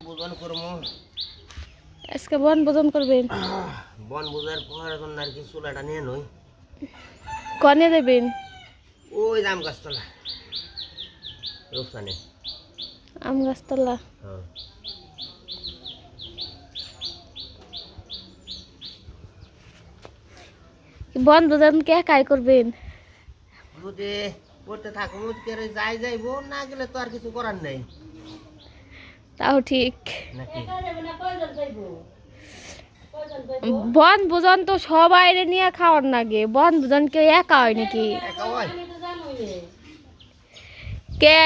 বোজন করব আজকে বন ভোজন করবেন বন বোঝার পর এখন আর কি চুলাটা নিয়ে নই। কনে দেবেন ওই জাম গাছতলা। রূপসানে। আম গাছতলা। হ্যাঁ। বন ভোজন কে কাই করবেন যদি পড়তে থাকো করে যাই যাইবো না গেলে তো আর কিছু করার নেই। তাও ঠিক। বন ভোজন তো সবাই নিয়ে খাওয়ার নাগে। বন ভোজন কেউ একা হয় নাকি? কে?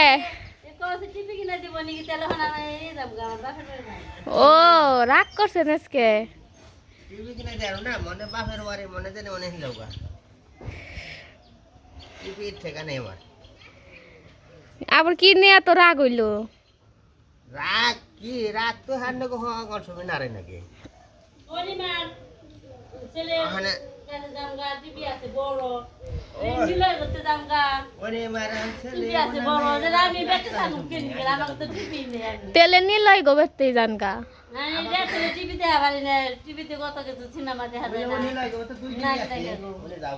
ও রাগ করছেন আজকে আবার কি নিয়ে তো রাগ হইল? রাগ কি? রাগ তো হার নাকি হওয়া গল্প নারে নাকি? ওখানে ওরে মারা ছেলে তেলে নিলই গো বেরতেই জান গা টিভিতে কত কিছু সিনেমা দেখা যায় না। লাগে তো দুই না, টিভি আছে। দেখো। ওরে যাও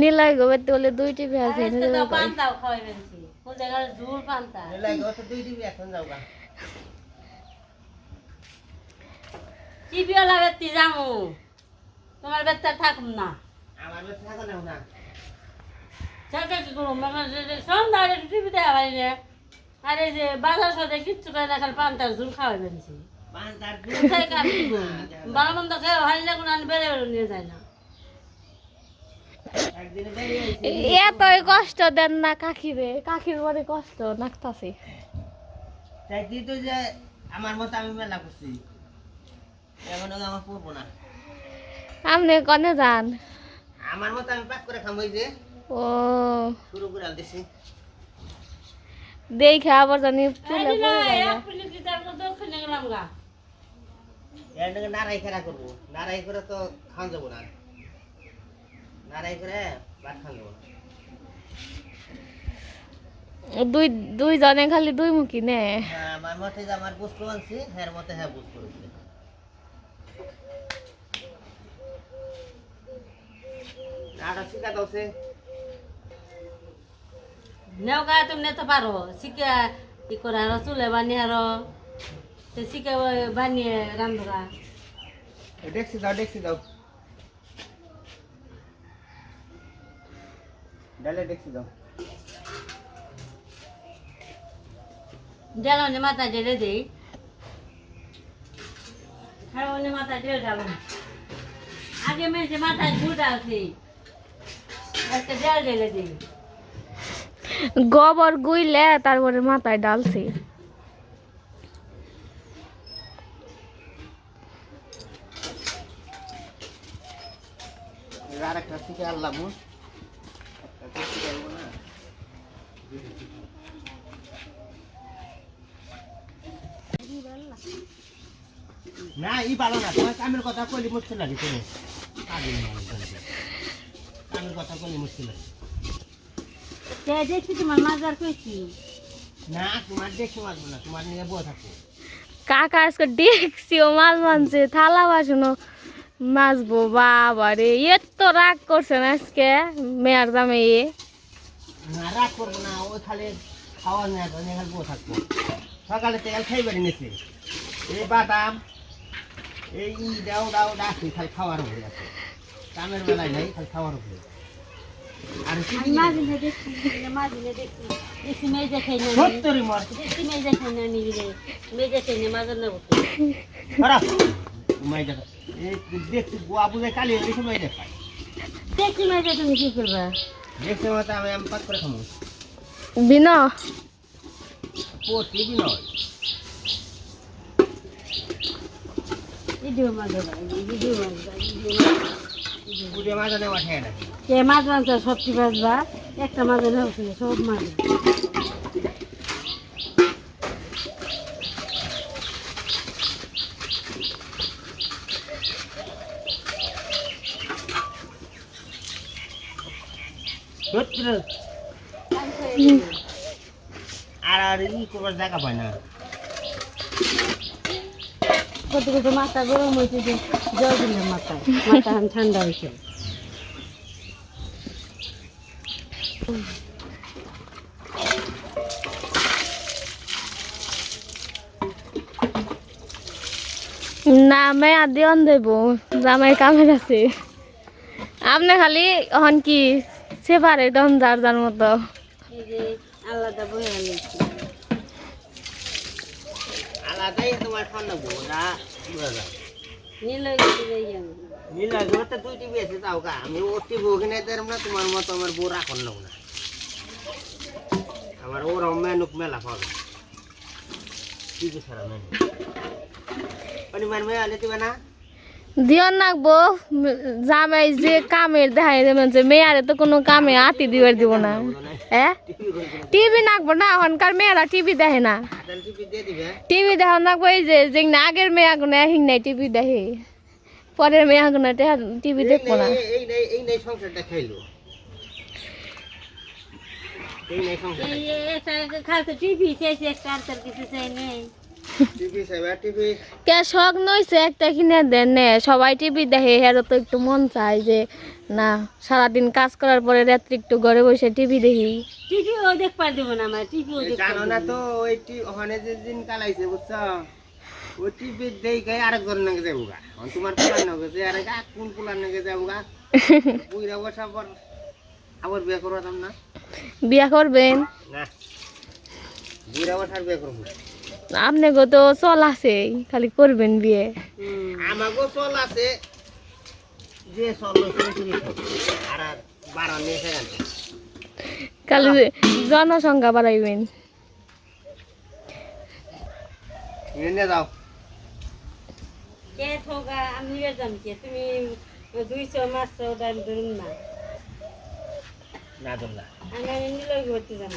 নিলই গো বেরতে বলে দুই টিভি আছে। আজকে পান্তাও খাওয়াই ফেলছি। কোন জায়গায় ঝুল পান্তা। ওরে লাগে তো দুই টিভি এখন যাও টিভিওয়ালা ব্যক্তি যামু তোমার ব্যক্তি থাকুম না। আমার বেশ থাকো না না। সেটা কি করুম? সন্ধ্যা টিভি দেখা পারি না আর যে বাজার সাথে কিচ্ছু করে না খালি পান্তার ঝুল খাওয়াই ফেলছি পাঁচ তার কোথায় কাটি ভালো মন্দ খেয়ে হারি লাগুন আনি বেড়ে বেড়ে নিয়ে যায় না। এতই কষ্ট দেন না কাকিরে। কাকির বড় কষ্ট নাকতাছে। তাই তুই তো যে আমার মতো আমি মেলা করছি। এমন আমার পড়ব না। আপনি কনে যান? আমার মতো আমি পাক করে খামই যে। ও। শুরু করে দিছি। দেখে আবার জানি এর নাকি নারাই খেলা করব। নারাই করে তো খাওয়া যাব না। নারাই করে ভাত খাওয়া যাব না। দুই দুই জনে খালি দুই মুখী নে। হ্যাঁ, আমার মতে আমার বুঝতে আনছি হ্যাঁ মতে হ্যাঁ বুঝতে পারছি নাটা শিখা দোষে নেও গা তুমি নিতে পারো। শিখে ই করে আরও চুলে বানিয়ে আরও। সে শিখে বানিয়ে রান্ধবা দেখছি দাও দেখছি দাও। ডালে দেখছি দাও। জানো মাথা ঢেলে দিই হ্যাঁ মাথা ঢেলে যাব আগে মেয়েছে মাথায় ঝুট আছে আজকে জল ঢেলে দিই গোবর গুইলে তারপরে মাথায় ডালছে। আর একটা শিখে আনলাম একটা শিখে আনব না না ই ভালো না তোমার কামের কথা কইলে মুশকিল লাগে তুমি পাগল মানুষ। কামের কথা কইলে মুশকিল লাগে। দেখছি তোমার মাজার কইছি? না তোমার দেখে মারবো না তোমার নিয়ে বয়ে থাকব। কাকা আজকে দেখছিও মাছ মানছে থালা বাসনও মাছবো বাবা রে এত রাগ করছেন আজকে মেয়ার দামে এ না রাগ করব না ওই খালি খাওয়া নেই নিয়ে খালি বয়ে থাকব। সকালে তেল খাই নিছি এই বাদাম এই ই দাও দাও ডাকি খালি খাওয়ার উপরে আছে। কামের বেলায় নাই খালি খাওয়ার উপরে। আর আমি মাঝিনে দেখছি মাঝিনে দেখছি দেখছি মেয়ে দেখে। না। সত্তরই মর। দেখছি মেয়ে দেখে না নিবিলে মেয়ে দেখে না মাজার নেব খারাপ মাই দেখা এই দেখছি গোয়া বুঝে কালি দেখি মাই দেখা দেখছি মেয়ে তুমি কি করবা? দেখছি মতো আমি আমি পাক করে খামো। বিন পড়ছি কি ভিডিও মাঝে ভিডিও বুঝে মাঝে নেওয়া ঠেয়ে নাকি কে মাছ মাংস সবজি ভাজবা একটা মাছ নেওয়া সব মাছ আর আর ই করবার জায়গা পায় না। মাথা গরম হয়েছে যে জল দিলাম মাথায়। মাথা এখন ঠান্ডা হয়েছে। না মেয়া দিয়ন দেব জামাই কামের আছে আপনি খালি এখন কি সেপারে ডন যার যার মতো। আলাদা বয়ে আলাদাই তোমার ঠান্ডা বোঝা। যায় নীল গেছে এই আমি নীল লাগে তো দুই টিভি আছে তাও কা। আমি ও টিভি ওখানে দেরাম না তোমার মতো আমার বউ রাখন না না আমার ওরম মেনুক মেলা পাবে। টিভি ছাড়া মেনু পরিমাণ মেয়ে আলে দিবে না? দিয়ন নাকবো জামাই যে কামের দেখাই দেবেন যে মেয়ারে তো কোনো কামে আতি দিবার দিব না। হ্যাঁ টিভি নাকবো না এখনকার মেয়েরা টিভি দেখে না। টিভি দেখা নাকবো এই যে যে আগের মেয়ে আগুনে হিং নাই টিভি দেখে। পরের মেয়ে আগুনে টিভি দেখব না। একটা টিভি চাইছে একটা আর তার কিছু চাই নেই। কে শখ নইছে একটা কিনে দেন নে। সবাই টিভি দেখে হেরো তো একটু মন চায় যে না সারাদিন কাজ করার পরে রাত্রি একটু ঘরে বসে টিভি দেখি। টিভিও দেখবার দিব না আমার টিভিও দেখবার জানো না তো ওই টি- ওখানে যে দিন কালাইছে বুঝছ? ওই টিভি দেই গায়ে আরেকজন নাকি যাব গা তোমার পুলার নাকি যে আরে গা কোন পুলার নাকি যাব গা বুইরা বসা পর আবার বিয়ে করবাম না? বিয়া করবেন? না। বুইরা বসার বিয়ে করব। আপনি গো তো চল আছে খালি করবেন বিয়ে। হুম। আমাকেও চল আছে। যে চল আর। খালি জনসংখ্যা বাড়াইবেন। যাও। কে থোকা আমি যাম কে? তুমি দুইশো মাছশো ডাল ধরুন না। না দোল্লা আমি আমি নিলে যাম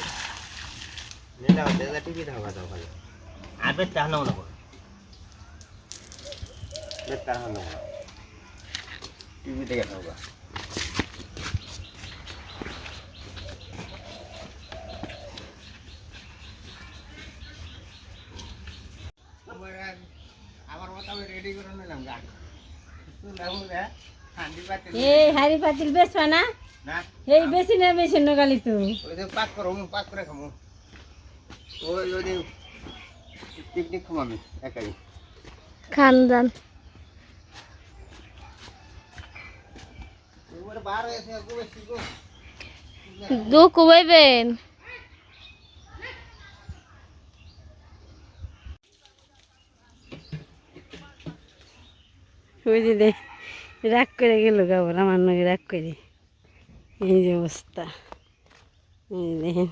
নিয়ে টিভি থাকা যাও খালি। আর বেশ তাহানো না বেশ তাহানো টিভি দেখে করে পাতি এই হাড়ি পাতিল বেচবা না? এই বেশি না বেশি নগালি তো। পাক করো পাক করে খামো। ওই পিকনিক খামো আমি একাই। খান যান ওর বার হয়েছে গো। বেশি গো দুঃখ বইবেন যে দেখ রাগ করে গেল গাবর আমার নগে রাগ করে। এই যে অবস্থা। এই দেখেন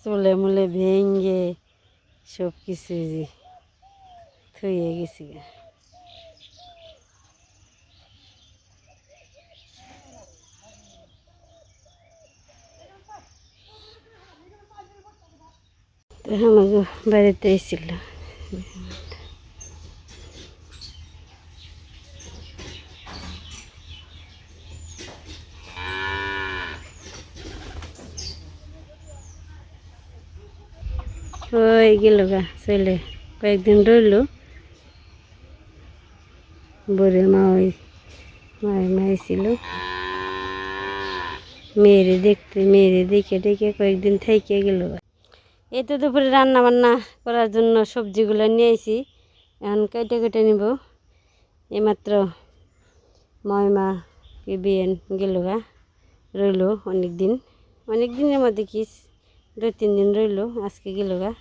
চলে মুলে ভেঙ্গে সব কিছু যে থইয়ে গেছি তো আমাকে বাড়িতে এসেছিল। ওই গেল গা, চলে। কয়েকদিন রইল। বরে মা ওই মায়ের মাই ছিল। মেয়েরে দেখতে, মেয়েরে দেখে দেখে কয়েকদিন থেকে গেল এই তো দুপুরে রান্না বান্না করার জন্য সবজিগুলো নিয়ে এসি এখন কেটে কেটে নিব। এইমাত্র ময়মা কে বিয়ে গেল গা, রইল অনেক দিন অনেক দিনের মধ্যে কি দু তিন দিন রইল আজকে গেল গা।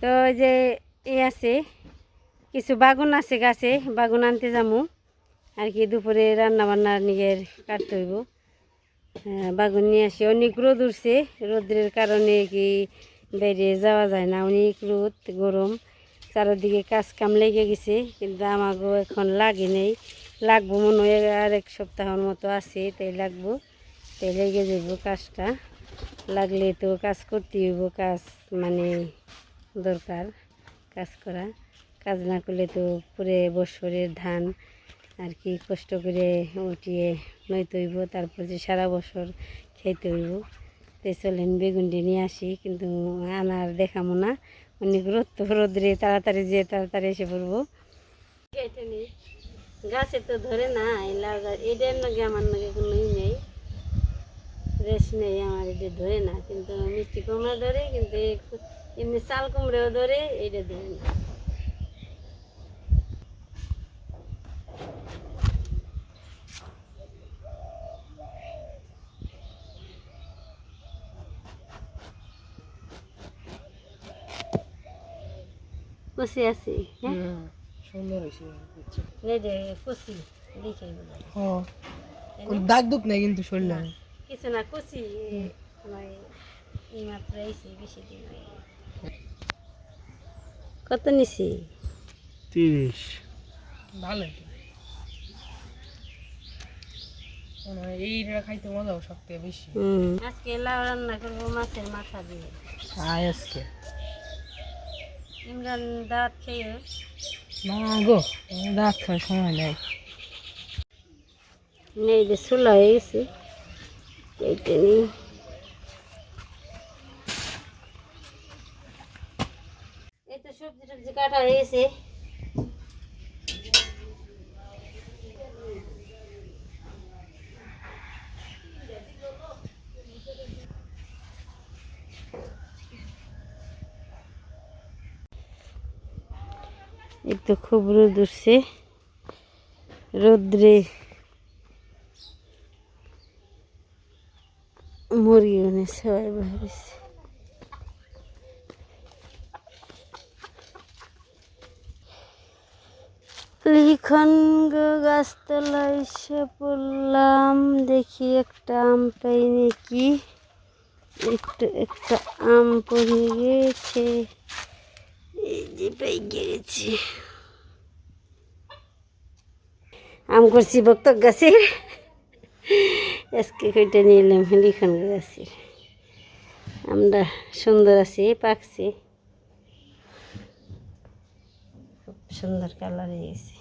তো যে এ আছে কিছু বাগুন আছে গাছে বাগুন আনতে যামু। আর কি দুপুরে রান্না বান্না নিজের কাটতে হইব। হ্যাঁ, বাগুন নিয়ে আসি। অনেক রোদ উঠছে। রোদের কারণে কি বেরিয়ে যাওয়া যায় না। অনেক রোদ গরম। চারিদিকে কাজ কাম লেগে গেছে কিন্তু আমাকেও এখন লাগে নেই। লাগবো মনে হয় আর এক সপ্তাহের মতো আছে তাই লাগবো। তাই লেগে যাব কাজটা। লাগলে তো কাজ করতে হইব কাজ মানে দরকার কাজ করা। কাজ না করলে তো পুরে বছরের ধান আর কি কষ্ট করে উঠিয়ে নইতে হইব, তারপর যে সারা বছর খেতে হইব। তে চলেন বেগুনটি নিয়ে আসি, কিন্তু আনার দেখামো না। অনেক রোদ তো রোদ্রে তাড়াতাড়ি যেয়ে তাড়াতাড়ি এসে পড়ব। গাছে তো ধরে না লাউ গাছ এটার নাকি আমার নাকি কোনো ই নেই। রেস নেই, আমার এটা ধরে না, কিন্তু মিষ্টি কুমড়া ধরে, কিন্তু এমনি চাল কুমড়াও ধরে এইটা ধরে না কষি আছি হ্যাঁ? দাগ দুক নাই কিন্তু শরীরে? কিছু না আমার এই মাত্র বেশি দিন। কত নিছি? তিরিশ। ভালো এইটা খাইতে মজা সব থেকে বেশি আজকে লাউ রান্না করব মাছের মাথা দিয়ে। আয় আজকে। ইমরান দাঁত খেয়ে না গো দাঁত খাওয়ার সময় নেই। নেই যে চুলা হয়ে গেছে। এইটা নিয়ে এই তো সবজি কাটা হয়ে তো খুব রোদ উঠছে। রোদ্রে মানে সবাই ভাবিছে লিখন গো গাছতলায় এসে পড়লাম। দেখি একটা আম পাই নাকি একটু, একটা আম পড়ে গেছে এই যে পাই গেছি আম করছি বক্তক গাছের। আজকে কইটা নিয়ে এলাম লিখন গাছের। আমরা সুন্দর আছি, পাকছে। খুব সুন্দর কালার হয়ে গেছে।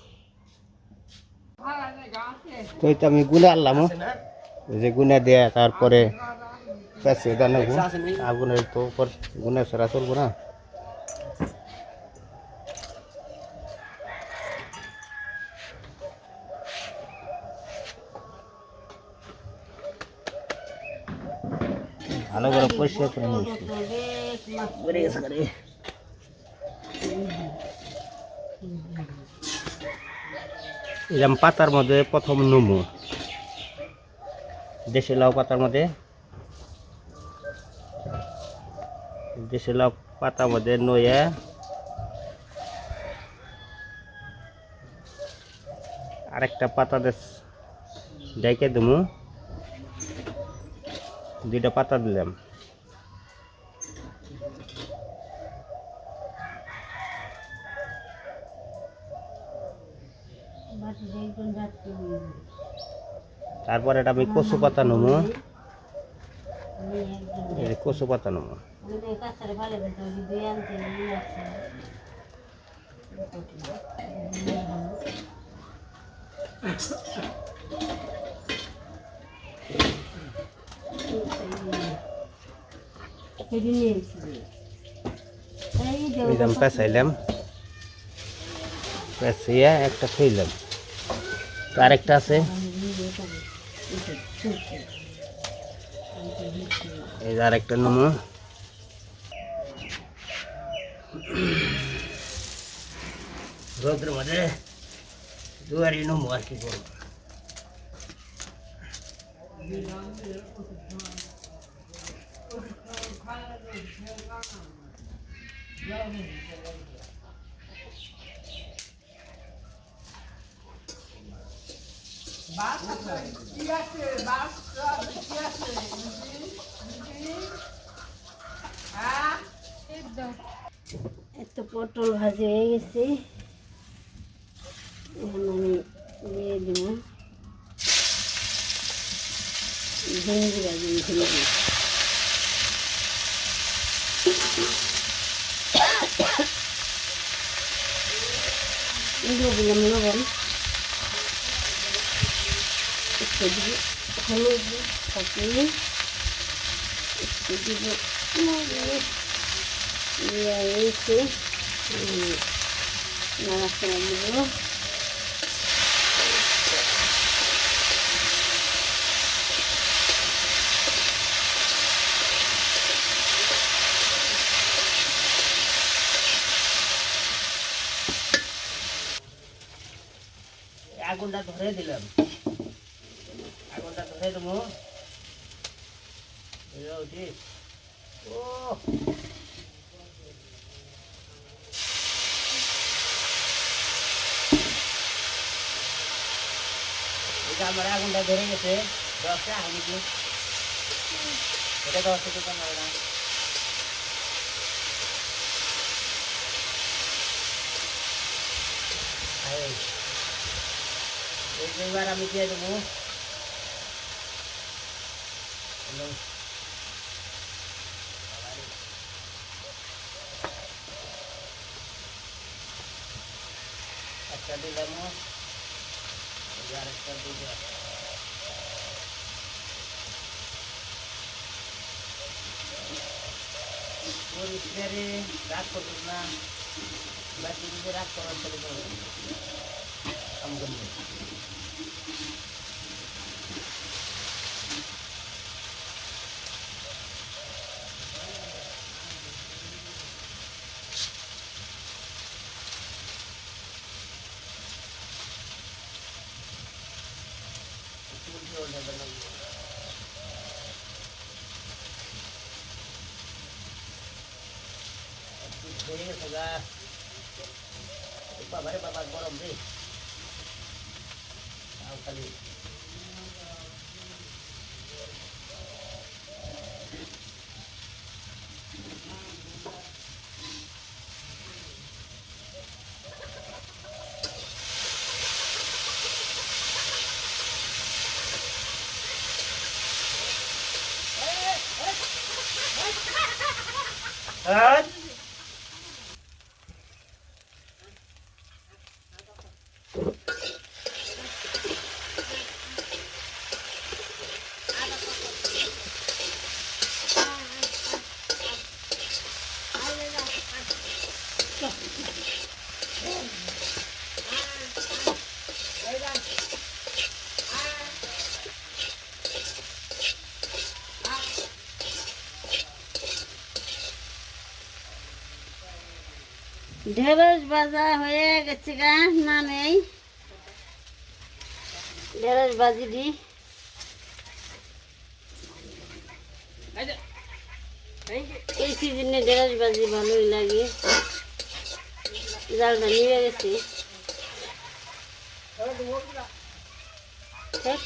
তো আমি গুনে আনলাম যে গুনে দেয়া, তারপরে আগুনের তো উপর গুনে সেরা চলবো না। ভালো করে পরিষ্কার করে নিয়েছি বেড়ে গেছে গাড়ি এরকম পাতার মধ্যে প্রথম নুমু। দেশি লাউ পাতার মধ্যে। দেশি লাউ পাতার মধ্যে নয়ে আরেকটা পাতা দেশ ডেকে দিমু। দুইটা পাতা দিলাম। তারপর এটা আমি কচু পাতা নেব। কচু পাতা নেব। পেঁচাইলাম। পেঁচিয়ে একটা থইলাম। আরেকটা আছে। এই যে আরেকটা নেব রোদ্রের মধ্যে দুয়ারি নেব আর কি করব। এত পটল ভাজি হয়ে গেছে। এখন আমি দিয়ে দিব। ভেঙে ভাজি ভেঙে এগুলো দিলাম লবণ। একটু দিব হলুদ কাটলি একটু দিব এসে নাড়াচাড়া দিব আগুনটা ধরে দিলাম আগুনটা ধরে দেবো এই যে ওটি। ও এই যে আমার আগুনটা ধরে গেছে দশটা আমি কি এটা দশ থেকে কমাবে না এই এই যে এবার আমি দিয়ে দেবো হ্যালো। একটা দিলাম যে আরেকটা দিলাম পরিষ্কারে রাগ করবেন না বাকি রাগ করার তাহলে করবেন কাম করবেন হয়ে গেছে গা বাবা রে বাবা গরম রে ঢেঁড়স ভাজা হয়ে গেছে গা না নেই। ঢেঁড়স ভাজি দি। এই সিজনে ঢেঁড়স ভাজি ভালোই লাগে। জালটা নিয়ে গেছি। থাক,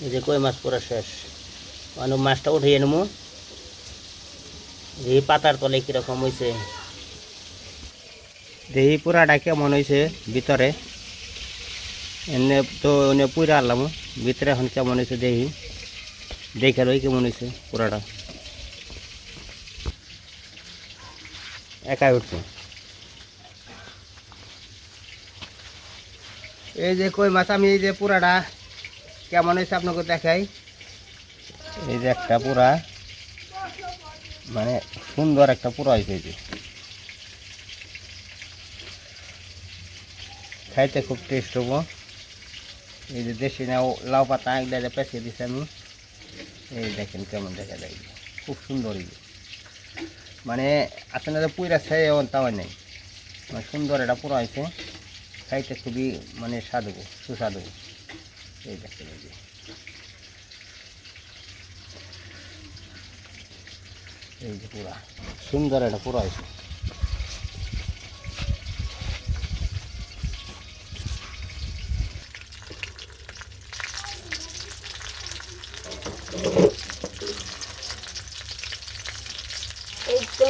এই যে কই মাছ পুরা শেষ? মানে মাছটা উঠিয়ে নেব এই পাতার তলে কীরকম হয়েছে দেহি পুরাটা কেমন হয়েছে ভিতরে। এনে তো এনে পুরা আনলাম ভিতরে এখন কেমন হয়েছে দেহি। দেখে রই কেমন হয়েছে পুরাটা। একাই উঠছে। এই যে কই মাছ, আমি এই যে পুরাটা কেমন হয়েছে আপনাকে দেখাই। এই যে একটা পুরা মানে সুন্দর একটা পুরা হয়েছে এই যে। খাইতে খুব টেস্ট হব। এই যে দেশি নাও, লাউ পাতা একদারে পেঁচিয়ে দিছি আমি, এই দেখেন কেমন দেখা যায়। খুব সুন্দর এই। মানে আপনারা পুরা খেয়ে তাও নেই। মানে সুন্দর এটা পুরো হয়েছে খাইতে খুবই মানে স্বাদু সুস্বাদু এই দেখতে এই যে। এই যে পুরা। সুন্দর এটা পুরো হয়েছে এই তো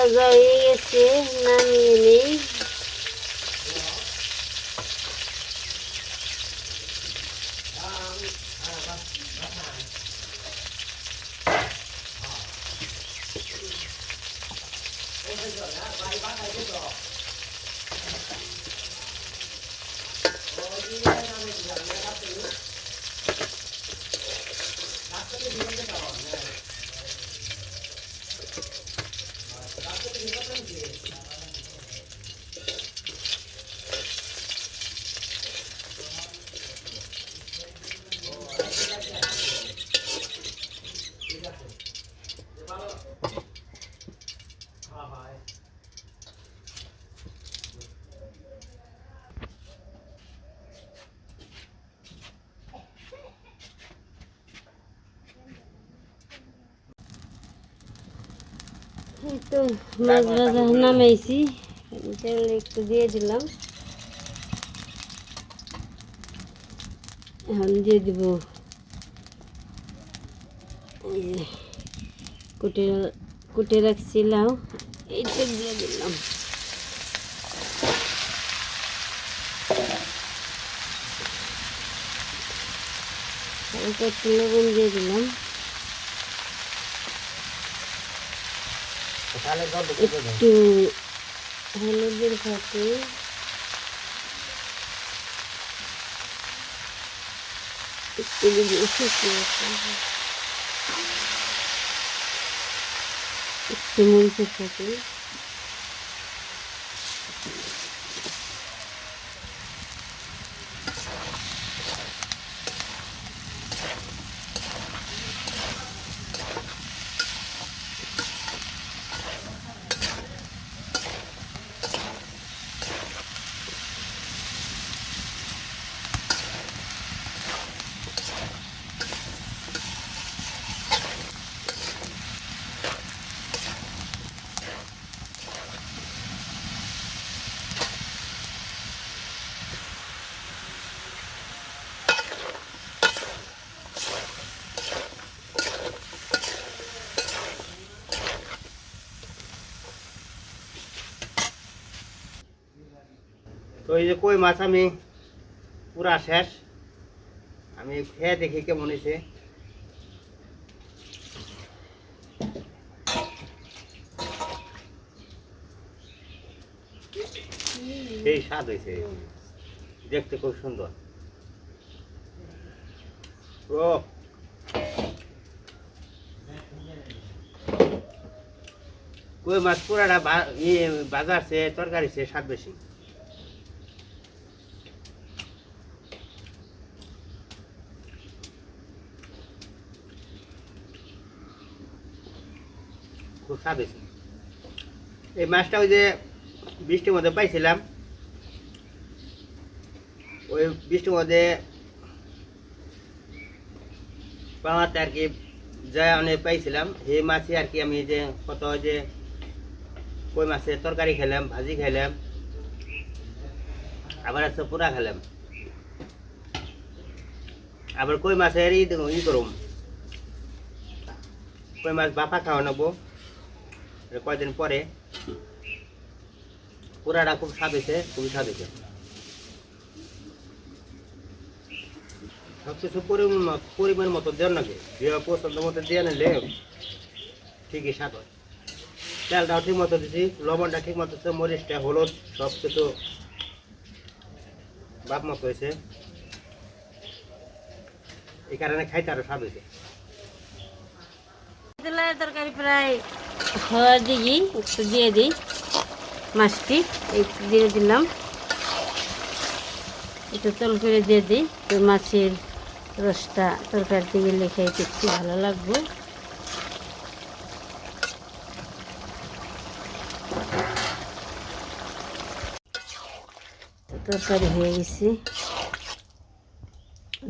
মাছ ভাজা হয়ে গেছে নামিয়ে নেই এই তো মাছ ভাজা নামাইছি। তেল একটু দিয়ে দিলাম। এখন দিয়ে দিব কুটে কুটে রাখছিলাম এইটা দিয়ে দিলাম। একটু লবণ দিয়ে দিলাম তাহলে জল ঢুকে যাবে। একটু হলুদের সাথে একটু একটু মরিচের সাথে। তো এই যে কই মাছ আমি? পুরা শেষ। আমি খেয়ে দেখি কেমন হয়েছে সেই স্বাদ হয়েছে দেখতে খুব সুন্দর। ও। কই মাছ পুরাটা ইয়ে বাজার সে তরকারি সে স্বাদ বেশি। খুব এই মাছটা ওই যে বৃষ্টির মধ্যে পাইছিলাম। ওই বৃষ্টির মধ্যে পাওয়াতে আর কি যা অনেক পাইছিলাম। সেই মাছই আর কি আমি যে কত যে কই মাছের তরকারি খেলাম, ভাজি খেলাম, আবার আছে পুরা খেলাম। আবার কই মাছের ই ই করুম। কই মাছ বাপা খাওয়া নেব কয়দিন পরে পুরাটা খুব স্বাদ হয়েছে খুবই স্বাদ হয়েছে সবকিছু পরিমাণ পরিমাণ মতো দেওয়ার নাকি? দিয়ে পছন্দ মতো দিয়ে নিলে ঠিকই স্বাদ হয় তেলটাও ঠিক মতো দিছি, লবণটা ঠিক মতো দিচ্ছে মরিচটা, হলুদ সব কিছু বাপ মতো হয়েছে এই কারণে খাইতে আরও স্বাদ হয়েছে দিলে তরকারি প্রায় হওয়া দিই একটু দিয়ে দিই মাছটি একটু দিয়ে দিলাম একটু তল করে দিয়ে দিই তো মাছের রসটা তরকারি থেকে লেখে একটু ভালো লাগবে তরকারি হয়ে গেছে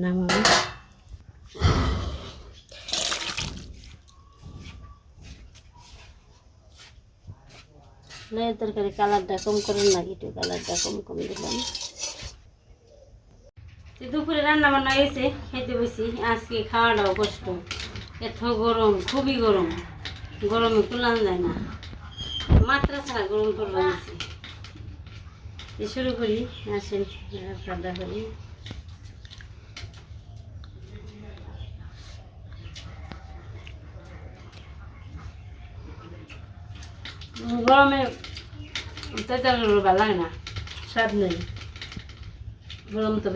নামাবো লাইয়ের তরকারি কালারটা কম করেন না, একটু কালারটা কম কম দিলাম দুপুরে রান্না বান্না হয়েছে, খেতে বসি, আজকে খাওয়াটাও কষ্ট। এত গরম, খুবই গরম। গরমে কুলান যায় না। মাত্রা ছাড়া গরম করব গেছি শুরু করি, আসেন খাওয়া করি। গরমে তেতাল ভালো লাগে না স্বাদ নেই। গরম তো